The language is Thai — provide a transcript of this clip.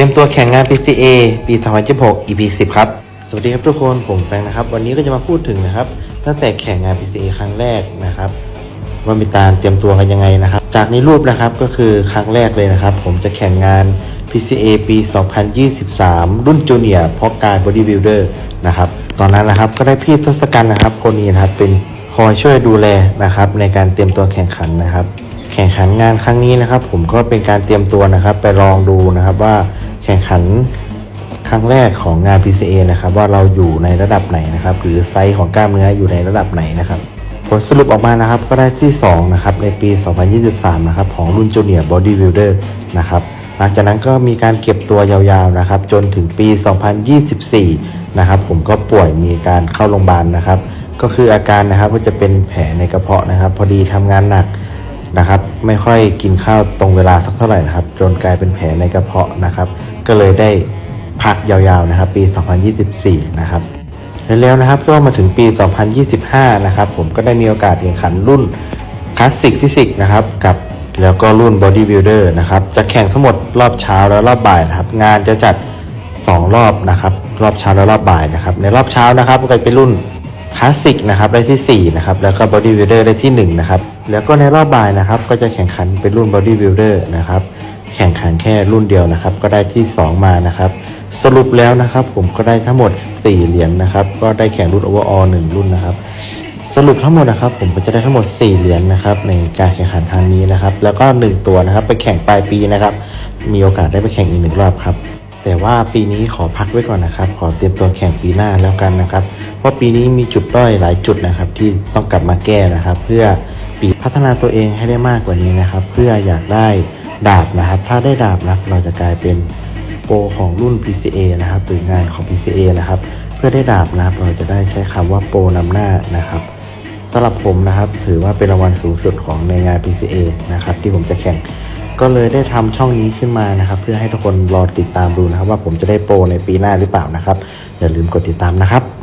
ตรียมตัวแข่งงาน PCA ปี 2026 EP 10 ครับ สวัสดีครับทุกคน ผมแปงนะครับ วันนี้ก็จะมาพูดถึงนะครับ ตั้งแต่แข่งงาน PCA ครั้งแรกนะครับว่ามีการเตรียมตัวกันยังไงนะครับ จากในรูปนะครับก็คือครั้งแรกเลยนะครับ ผมจะแข่งงาน PCA ปี 2023 รุ่นจูเนียร์เพราะการ Bodybuilder นะครับ ตอนนั้นนะครับก็ได้พี่ทศกัณฐ์นะครับ คนนี้นะครับเป็นคอยช่วยดูแลนะครับ ในการเตรียมตัวแข่งขันนะครับ แข่งขันงานครั้งนี้นะครับ ผมก็เป็นการเตรียมตัวนะครับ ไปลองดูนะครับว่า ข่งขันครั้งแรกของงาน PCA นะครับ ว่าเราอยู่ในระดับไหนนะครับ หรือไซส์ของกล้ามเนื้ออยู่ในระดับไหนนะครับ ผลสรุปออกมานะครับก็ได้ที่ 2 นะครับ ในปี 2023 นะครับ ของรุ่นจูเนียร์บอดี้บิลดอร์นะครับ หลังจากนั้นก็มีการเก็บตัวยาวๆนะครับ จนถึงปี 2024 นะครับ ผมก็ป่วยมีการเข้าโรงพยาบาลนะครับ ก็คืออาการนะครับก็จะเป็นแผลในกระเพาะนะครับ พอดีทำงานหนักนะครับ ไม่ค่อยกินข้าวตรงเวลาสักเท่าไหร่นะครับ จนกลายเป็นแผลในกระเพาะนะครับ ก็เลยได้พักยาวๆนะครับปี 2024 นะครับแล้วนะครับก็มาถึงปี 2025 นะครับผมก็ได้มีโอกาสแข่งขันรุ่นคลาสสิกฟิสิกส์นะครับกับแล้วก็รุ่นบอดี้บิลดอร์นะครับจะแข่งทั้งหมดรอบเช้าและรอบบ่ายนะครับงานจะจัด 2 รอบนะครับรอบเช้าและรอบบ่ายนะครับในรอบเช้านะครับก็เป็นรุ่นคลาสสิกนะครับได้ที่ 4 นะครับ แล้วก็บอดี้บิ l เดอร์ได้ที่ 1 นะครับ แล้วก็ในรอบบ่ายนะครับ ก็จะแข่งขันเป็นรุ่นบอดี้บิ l เดอร์นะครับ แข่งขันแค่รุ่นเดียวนะครับ ก็ได้ที่ 2 มานะครับ สรุปแล้วนะครับ ผมก็ได้ทั้งหมด 4 เหรียญนะครับ ก็ได้แข่งรุ่นโอเวอร์ออลหนึ่งรุ่นนะครับ สรุปทั้งหมดนะครับ ผมก็จะได้ทั้งหมด 4 เหรียญนะครับ ในการแข่งขันครั้งนี้นะครับ แล้วก็ 1 ตัวนะครับ ไปแข่งปลายปีนะครับ มีโอกาสได้ไปแข่งอีกหนึ่งรอบครับแต่ว่าปีนี้ขอพักไว้ก่อนนะครับ ขอเตรียมตัวแข่งปีหน้าแล้วกันนะครับ เพราะปีนี้มีจุดด้อยหลายจุดนะครับ ที่ต้องกลับมาแก้นะครับ เพื่อปีพัฒนาตัวเองให้ได้มากกว่านี้นะครับ เพื่ออยากได้ ดาบนะครับ ถ้าได้ดาบนะเราจะกลายเป็นโปรของรุ่น PCA นะครับ หรืองานของ PCA นะครับ เพื่อได้ดาบนะครับ เราจะได้ใช้คำว่าโปรนำหน้านะครับสำหรับผมนะครับ ถือว่าเป็นรางวัลสูงสุดของในงาน PCA นะครับ ที่ผมจะแข่งก็เลยได้ทำช่องนี้ขึ้นมานะครับ เพื่อให้ทุกคนรอติดตามดูนะครับ ว่าผมจะได้โปรในปีหน้าหรือเปล่านะครับอย่าลืมกดติดตามนะครับ